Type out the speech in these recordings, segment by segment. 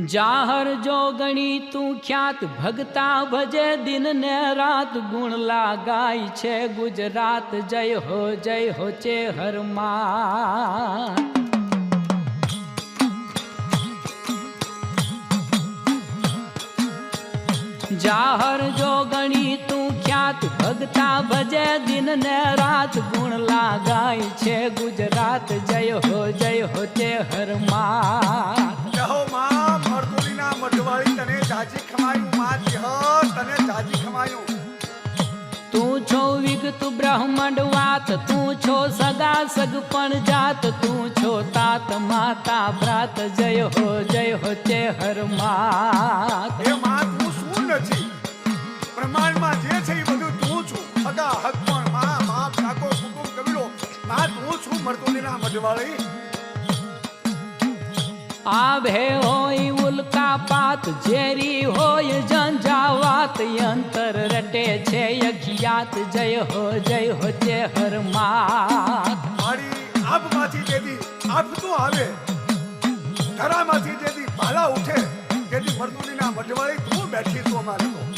જાહર જોગણી તું ખ્યાત ભગતા ભજે દિન ને રાત, ગુણ લાગાય છે ગુજરાત. જય હો જય હો ચે હરમા જાહર જોગણી તું ખ્યાત ભગતા ભજે દિન ને રાત, ગુણ લાગાય છે તને જાજી ખમાયું માં દેહ તને જાજી ખમાયું. તું છો વિગત બ્રહ્માંડ વાત તું છો સગા સગ પણ જાત તું છો તાત માતા ભ્રાત જય હો જય હો તે હરમાત એ માત હું શું નથી? બ્રહ્માંડમાં જે છે એ બધું તું છું. સગા હક પણ માં બાપ કાકો કુટુંબ કબીલો માત તું છું મરતુલીના મઢવાળી. આભે હોય ઉલ્કા પાત ઝેરી હોય જંજાવાત યંતર રટે છે યજ્ઞાત જય હો જય હો તે હરમાત મારી આભમાંથી આપ તો આવે ધરામાંથી જેથી ભાલા ઉઠે તેથી મરતુલીના મઢવાળી તું બેઠી છું અમારે તું.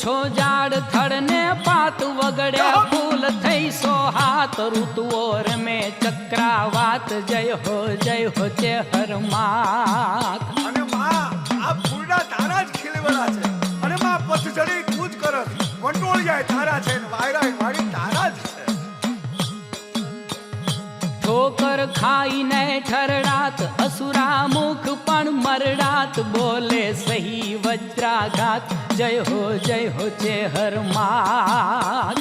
છો ઝાડ થડ ને પાત વગડે ફૂલ થઈ સો હાથ ઋતુઓ રમે ચક્રાવાત જય હો જય હો તે હરમાત અને માં આ ફૂલડા તારા જ ખીલવડા છે. અને માં પથજડી કૂદ જ વંટોળ જાય તારા છે ને વાયરા વાળી તારા જ છે. ઠોકર ખાઈને ઠરડાત અસુરા મુખ પણ મરડાત. બોલે સહી વજ્રાઘાત જય હો જય હો તે હરમાત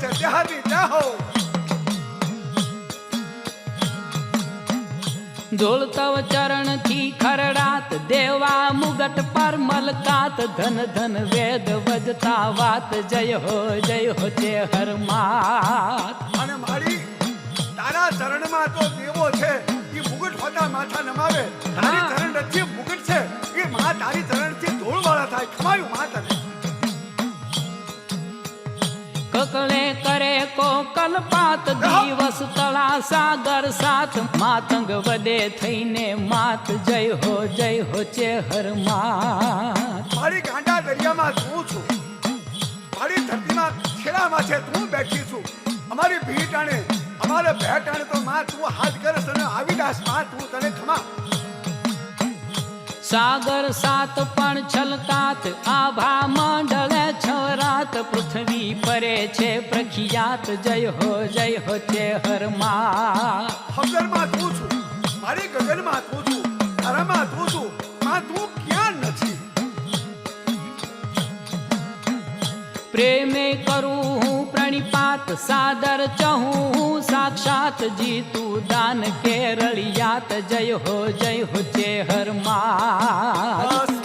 છે ચરણથી ખરડાત દેવા મુગટ પર મલકાત ધન ધન વેદ વજતા વાત જય હો જય હો તે હરમાત અને મારી તારા ચરણમાં તો દેવો છે એ મુગટ હોતા માથા નમાવે. તારી. ચરણ રચી મુગટ છે એ મા તારી ચરણથી ધૂળવાળા થાય. ખમાયું માં કોકલ પાત દિવસ તળા સાગર સાથ માતંગ વડે થઈને માત. જય હો જય હો ચે હરમાત મારી ગાંડા દરિયામાં તું છું. મારી ધરતીમાં છેડામાં છે તું બેઠી છું. અમારી ભીટાણે અમારે ભેટાણે તો માં તું હાથ કરસ અને આવી દાસમાં તું તને ખમા. સાગર સાત પણ છલકાત આભા મંડળે પ્રખ્યાત જય હો જય હો તે હરમા હગરમાં તું છું મારી ગગનમાં તું છું તારામાં તું છું માં તું ક્યાં નથી? પ્રેમે કરું હું પ્રણિપાત સાદર ચહું સાક્ષાત જીતું દાન કેરળિયાત જય હો જય હો તે હરમા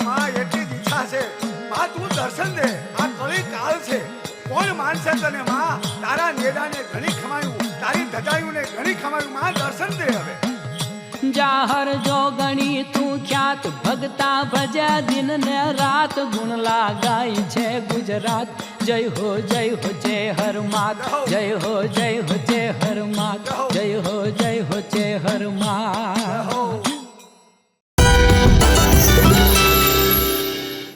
માં એટલી ઈચ્છા છે માં તું દર્શન દે આ કળી કાળ છે. કોણ માનશે તને માં? તારા નેડાને ઘણી ખમાયું તારી ધજાયુંને ઘણી ખમાયું. માં દર્શન દે હવે. જાહર જોગણી તું ખ્યાત ભગતા ભજ્યા દિન ને રાત. ગુણ લાગાય છે ગુજરાત. જય હો જય હો જય હરમાત જય હો જય હો જય હરમાત જય હો જય હો જય